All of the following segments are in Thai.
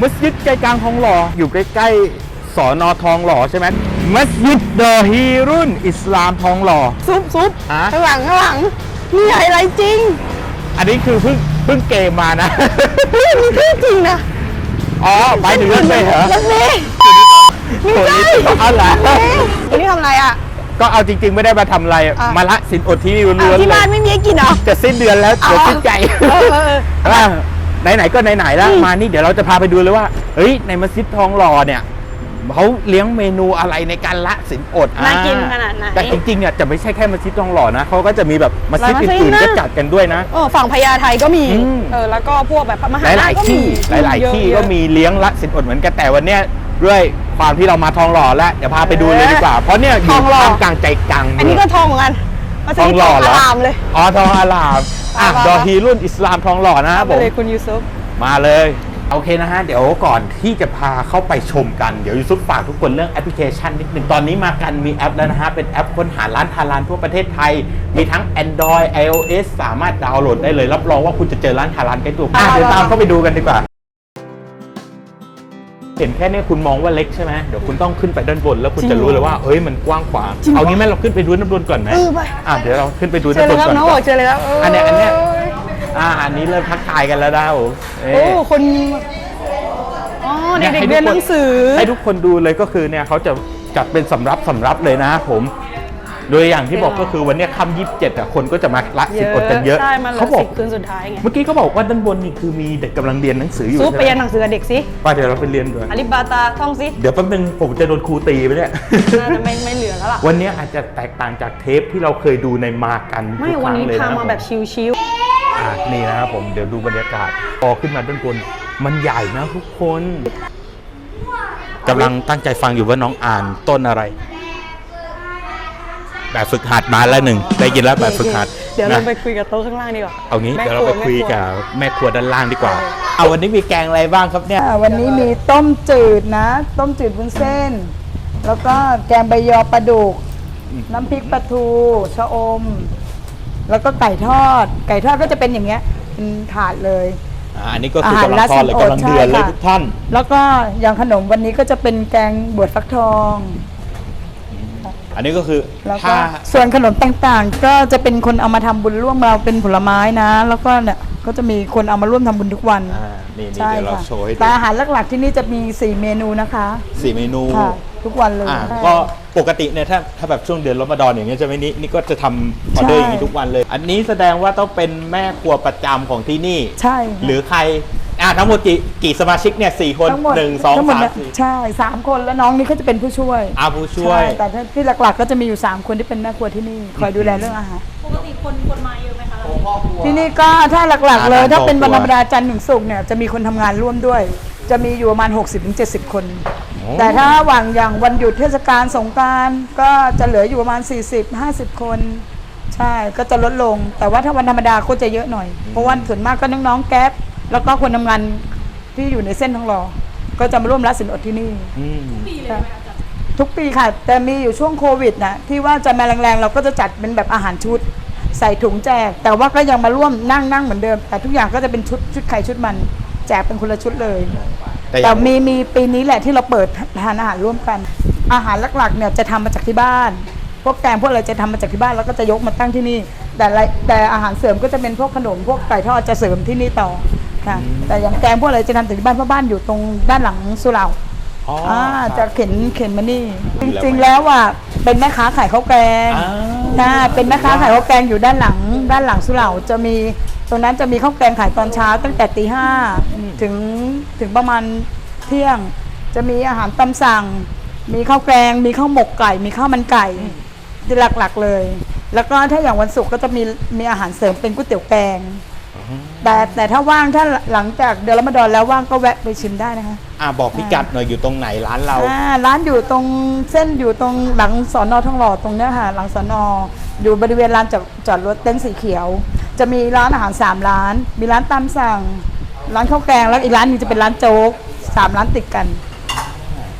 มัสยิดใจกลางทองหล่ออยู่ใกล้ๆสอนอทองหล่อใช่ไหมมัสยิดเดอะฮีรุ่นอิสลามทองหล่อซุปซุปฮะข้างหลังข้างหลังมีไฮไลท์จริง อันนี้คือเพิ่งเพิ่งเกมมานะเฮ้ยมีเรื่องจริงนะอ๋อไปถึงรถเมล์เหรอรถเมล์ไม่โอ้ใช่ยเอาเหรออันนี้ทำอะไรอะ ก็เอาจริง ๆ ไม่ได้มาทำอะไรอะมาละสินอดที่นี่ล้อ้าววนๆที่เลบ้ายนไม่มีให้กินเหรอจะสิ้นเดือนแล้วเดี๋ยวอ๋อสิ้นใจ เออเออเออ อะ ไหนๆก็ไหนๆแล้วมานี่เดี๋ยวเราจะพาไปดูเลยว่าเฮ้ยในมัสยิดทองหล่อเนี่ยเขาเลี้ยงเมนูอะไรในการละสินอดน่ากินอ่ขนาดไหนแต่จริงๆเนี่ยจะไม่ใช่แค่มัสยิดทองหล่อนะเขาก็จะมีแบบมัสยิดหลายมัสยิดอื่นๆนะก็จัดกันด้วยนะเออฝั่งพญาไทก็มีอืมเออแล้วก็พวกแบบมหาหนาลายก็ๆมีที่หลาย ๆ ที่เยก็อะมีเลี้ยงละสินอดเหมือนกันแต่วันเนี้ยด้วยความที่เรามาทองหล่อแล้วเดี๋ยวพาไปดูเลยดีกว่าเพราะเนี่ยอทยู่องหล่อท่ามกลางใจกลางอันนี้ก็ทองเหมือนกัน มาทองหล่อเหรออารามเลย อ๋อทองอารามอะไปๆดอฮีรุ่นอิสลามทองหล่อนะครับไปผมเลยคุณยูซุป มาเลย โอเคนะฮะ เดี๋ยวก่อนที่จะพาเข้าไปชมกัน เดี๋ยวยูซุปฝากทุกคนเรื่องแอปพลิเคชันนิดหนึ่งตอนนี้มากันมีแอปแล้วนะฮะ เป็นแอปค้นหาร้านทานร้านทั่วประเทศไทย มีทั้ง Android iOS สามารถดาวน์โหลดได้เลย รับรองว่าคุณจะเจอร้านทานร้านใกล้ตัวอะเดี๋ยวตามเข้าไปดูกันดีกว่า เห็นแค่เนี้คุณมองว่าเล็กใช่ไหมเดี๋ยวคุณต้องขึ้นไปด้านบน แล้วคุณจะรู้เลยว่าเอ้ยมันกว้างขวางจริงเหรอเอางี้ไหมเราขึ้นไปดูด้านบนก่อนไหมเออไปอะเดี๋ยวเราขึ้นไปดูเจด้าอนเลยบนครับก่อนน้องบอกเจอเลยครับอันเนี้ยอันเนี้ยอ่าอันนี้เริ่มทักทายกันแล้วนะโอ้เอ๊ะโอ้คนอ๋อเด็กๆเรียนหนังสือให้ทุกคนดูเลยก็คือเนี่ยเขาจะจัดเป็นสำรับสำรับเลยนะผม โดยอย่างที่บอกก็คือวันเนี้ยค่ำยี่สิบเจ็ดอะคนก็จะมาละสิบอดกันเยอะใช่มันเหลืเขาอบอกสิบคืนสุดท้ายไงเมื่อกี้เขาบอกว่าด้านบนนี่คือมีเด็กกำลังเรียนหนังสืออยู่ซุปไปใช่เรียนไหหมนังสือกับเด็กสิไปเดี๋ยวเราไปเรียนด้วยอาลิบาตาท่องสิเดี๋ยวแป๊บนึงผมจะโดนครูตีไปเนี่ยน่าจะไม่ไม่เหลือแล้วล่ะวันเนี้ยอาจจะแตกต่างจากเทปที่เราเคยดูในมากันไม่ทุกควันรั้งนี้เลยพานะมาแบบชิวอะนี่นะครับผมเดี๋ยวดูบรรยากาศพอขึ้นมาด้านบนมันใหญ่นะทุกคนกำลังตั้งใจฟังอยู่ว่าน้องอ่านต้นอะไร แบบฝึกหัดมาแล้วหนึ่งได้ยินแล้วๆแบบฝึกหัดเดี๋ยวเรานะไปคุยกับโต๊ะข้างล่างดีกว่าเอางี้แม่เดี๋ยวเราไปครัวคุยแม่รัวกับแม่ครัวด้านล่างดีกว่า เอาวันนี้มีแกงอะไรบ้างครับเนี่ยอ่าวันนี้มีต้มจืดนะ ต้มจืดวุ้นเส้น แล้วก็แกงใบยอปลาดุก น้ำพริกปลาทูชะอม แล้วก็ไก่ทอด ไก่ทอดก็จะเป็นอย่างเงี้ยเป็นถาดเลยอ่าอันนี้ก็คือกำลังอาหารทอดเลยราดกำลังเดือดเลยใช่ค่ะทุกท่าน แล้วก็อย่างขนมวันนี้ก็จะเป็นแกงบวชฟักทอง อันนี้ก็คือแล้วก็ถ้าส่วนขนมต่างๆ ก็จะเป็นคนเอามาทำบุญร่วมเราเป็นผลไม้นะ แล้วก็เนี่ยก็จะมีคนเอามาร่วมทำบุญทุกวันอ่านี่นี่ใช่เดี๋ยวเราค่ะโชว์ให้ดูแต่อาหารหลักๆที่นี่จะมี 4 เมนูนะคะสี่เมนู ค่ะ ทุกวันเลย อ่าใช่ก็ปกติเนี่ยถ้าถ้าแบบช่วงเดือนรอมฎอนอย่างเงี้ยจะไม่นี่นี่ก็จะทำออเดอร์ใช่ อย่างนี้ทุกวันเลย อันนี้แสดงว่าต้องเป็นแม่ครัวประจำของที่นี่ ใช่ค่ะ หรือใคร อ่าทั้งหมดกี่กี่สมาชิกเนี่ยสี่คนทั้งหมดหนึ่งสองทั้หมดสามเนี่ยสี่ใช่สามคนแล้วน้องนี่เขาจะเป็นผู้ช่วยอาผู้ช่วย ใแต่ที่หลักๆ ก็จะมีอยู่3คนที่เป็นแม่ครัวที่นี่คอยดูแลเรื่องอาหาร ปกติคนคนมาเยอะไหมคะที่นี่ก็ถ้าหลักๆเลย อ่าถ้าเป็นครวัอนบครัวธรรมดาจันทร์ถึงศุกร์เนี่ยจะมีคนทำงานร่วมด้วย จะมีอยู่ประมาณ 60-70 คน โอ้ แต่ถ้าหว่างอย่างวันหยุดเทศกาลสงกรารก็จะเหลืออยู่ประมาณ 40-50 คน ใช่ก็จะลดลง แต่ว่าถ้าวันธรรมดาก็จะเยอะหน่อย เพราะว่าส่วนมากก็น้องๆแก๊ป แล้วก็คนทำงานที่อยู่ในเส้นทองหล่อก็จะมาร่วมรับสินอดที่นี่ อืมค่ะทุกปีค่ะ แต่มีอยู่ช่วงโควิดนะที่ว่าจะมาแรงๆ เราก็จะจัดเป็นแบบอาหารชุด ใส่ถุงแจก แต่ว่าก็ยังมาร่วมนั่งนั่งเหมือนเดิม แต่ทุกอย่างก็จะเป็นชุดชุดใครชุดมัน แจกเป็นคนละชุดเลย แต่อแต่ย่างมีมีปีนี้แหละที่เราเปิดทานอาหารร่วมกัน อาหารหลักๆเนี่ยจะทำมาจากที่บ้าน พวกแกงพวกอะไรจะทำมาจากที่บ้านแล้วก็จะยกมาตั้งที่นี่ แต่ละแต่อาหารเสริมก็จะเป็นพวกขนมพวกไก่ทอดจะเสริมที่นี่ต่อ ค่ะแต่อย่างแกงพวกอะไรจะทำจากที่บ้านเพราะบ้านอยู่ตรงด้านหลังสุเหร่าอ๋ออ่าครับ จะเข็นเข็นมานี่จแล้วริงๆแล้วอะเป็นแม่ค้าขายข้าวแกงอ้าวนะเป็นแม่ค้าขายข้าวแกงอยู่ด้านหลัง ด้านหลังสุเหร่าจะมีตรงนั้นจะมีข้าวแกงขายตอนเช้า ตั้งแต่ตีห้าถึงถึงประมาณเที่ยง จะมีอาหารตามสั่ง มีข้าวแกง มีข้าวหมกไก่ มีข้าวมันไก่ที่หลักๆเลย แล้วก็ถ้าอย่างวันศุกร์ก็จะมีมีอาหารเสริมเป็นก๋วยเตี๋ยวแกง แต่แต่ถ้าว่างถ้าหลังจากเดือนรอมฎอนแล้วว่างก็แวะไปชิมได้นะคะ อ่าบอกพิกัดหน่อยอยู่ตรงไหนร้านเรา อ่าร้านอยู่ตรงเส้นอยู่ตรงหลังสอนอทองหล่อตรงเนี้ยค่ะหลังสอนออยู่บริเวณลานจอดจอดรถเต็นท์สีเขียว จะมีร้านอาหารสามร้าน มีร้านตามสั่ง ร้านข้าวแกงแล้วอีกร้านหนึงจะเป็นร้านโจ๊กสามร้านติดกัน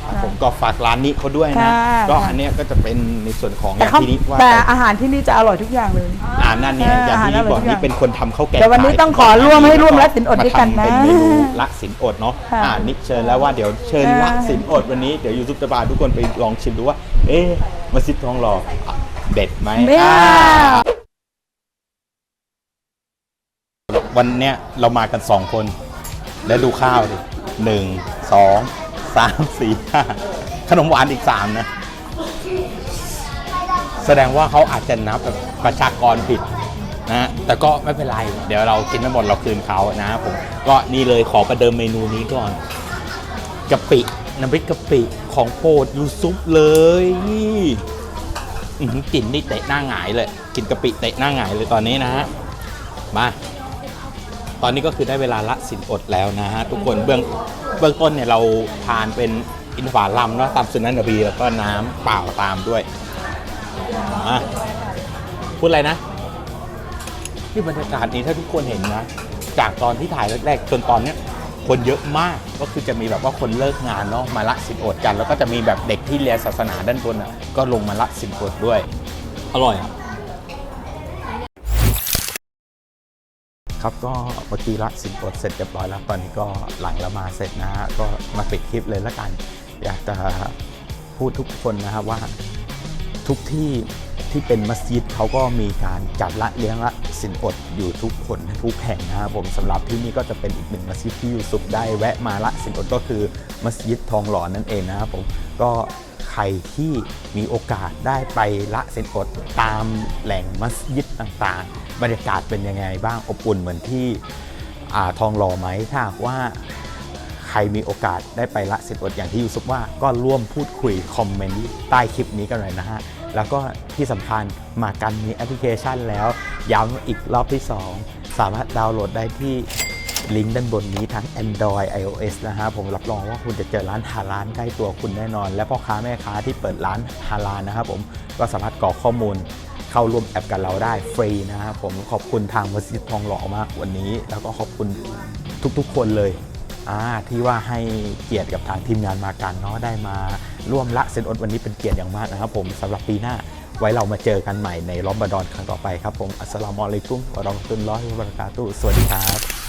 ครับผมก็ฝากร้านนี้เขาด้วยนะค่ะก็ค่ะ อันเนี้ยก็จะเป็นในส่วนของอแต่ย่างเขาที่นี้ว่าแต่ไปอาหารที่นี่จะอร่อยทุกอย่างเลย อ่านั่นเนี่ยอย่างที่นี่บอกอาหารอร่อยทุกอย่างนี่เป็นคนทำข้าวแกงเดี๋ยววันนี้ขายต้องขอร่วมให้ร่วมละสินอดด้วยกันนะมาทำเป็นเมนูละสินอดเนาะค่ะอ่านิกเชิญแล้วว่าเดี๋ยวเชิญค่ะละสินอดวันนี้เดี๋ยวยูทูบจะพาทุกคนไปลองชิมดูว่า เอ๊ะมัสยิดทองหล่ออะเด็ดไหมเบ้อ่า วันเนี้ยเรามากันสองคน แล้วดูข้าวดิหนึ่งสอง สามสี่ห้าขนมหวานอีกสามนะ แสดงว่าเขาอาจจะนับประชากรผิดนะแต่ก็ไม่เป็นไร เดี๋ยวเรากินไม่หมดเราคืนเขานะผมก็นี่เลยขอประเดิมเมนูนี้ก่อนกะปิน้ำพริกกะปิของโปรดยูซุปเลยนี่กลิ่นนี่เตะหน้าหงายเลย กินกะปิเตะหน้าหงายเลยตอนนี้นะฮะมา ตอนนี้ก็คือได้เวลาละสินอดแล้วนะฮะทุกคนเบื้องเบื้องต้นเนี่ยเราทานเป็นอินทผลัมเนาะตามสุนันนบีแล้วก็น้ำเปล่าตามด้วยอะพูดอะไรนะที่บรรยากาศนี้ถ้าทุกคนเห็นนะ จากตอนที่ถ่ายแรกๆจนตอนเนี้ยคนเยอะมากก็คือจะมีแบบว่าคนเลิกงานเนาะมาละสินอดกัน แล้วก็จะมีแบบเด็กที่เรียนศาสนาด้านบนอะก็ลงมาละสินอดด้วย อร่อยอะ ครับก็เมื่อกี้ละสินอดเสร็จเรียบร้อยแล้วตอนนี้ก็หลังละมาเสร็จนะฮะก็มาปิดคลิปเลยละกัน อยากจะพูดทุกคนนะครับว่าทุกที่ที่เป็นมัสยิดเขาก็มีการจัดละเลี้ยงละสินอดอยู่ทุกคนทุกแห่งนะครับผมสำหรับที่นี่ก็จะเป็นอีกหนึ่งมัสยิดที่ยูซุปได้แวะมาละสินอดก็คือมัสยิดทองหล่อนั่นเองนะครับผมก็ รที่มีโอกาสได้ไปละสินอดตามแหล่งมัสยิดต่างๆ บรรยากาศเป็นยังไงบ้างอบอุ่นเหมือนที่ทองหล่อไหมถ้าว่าใครมีโอกาสได้ไปละสินอดอย่างที่ยูซุปว่าก็ร่วมพูดคุยคอมเมนต์ใต้คลิปนี้กันหน่อยนะฮะแล้วก็ที่สำคัญมากันมีแอปพลิเคชันแล้วย้ำอีกรอบที่ 2 สามารถดาวน์โหลดได้ที่ ลิงก์ด้านบนนี้ทั้ง Android iOS นะฮะผมรับรองว่าคุณจะเจอร้านฮาลาลใกล้ตัวคุณแน่นอน และพ่อค้าแม่ค้าที่เปิดร้านฮาลาลนะครับผมก็สามารถกรอกข้อมูลเข้าร่วมแอปกับเราได้ฟรีนะครับผมขอบคุณทางมัสยิดทองหล่อมากวันนี้ แล้วก็ขอบคุณทุกๆคนเลยที่ว่าให้เกียรติกับทางทีมงานมากันเนาะได้มาร่วมละเซนอดวันนี้เป็นเกียรติอย่างมากนะครับผมสำหรับปีหน้าไว้เรามาเจอกันใหม่ในรอมบดอนครั้งต่อไปครับผมอัสสลามุอะลัยกุมวะเราะมะตุลลอฮิวะบะเราะกาตุสวัสดีครับ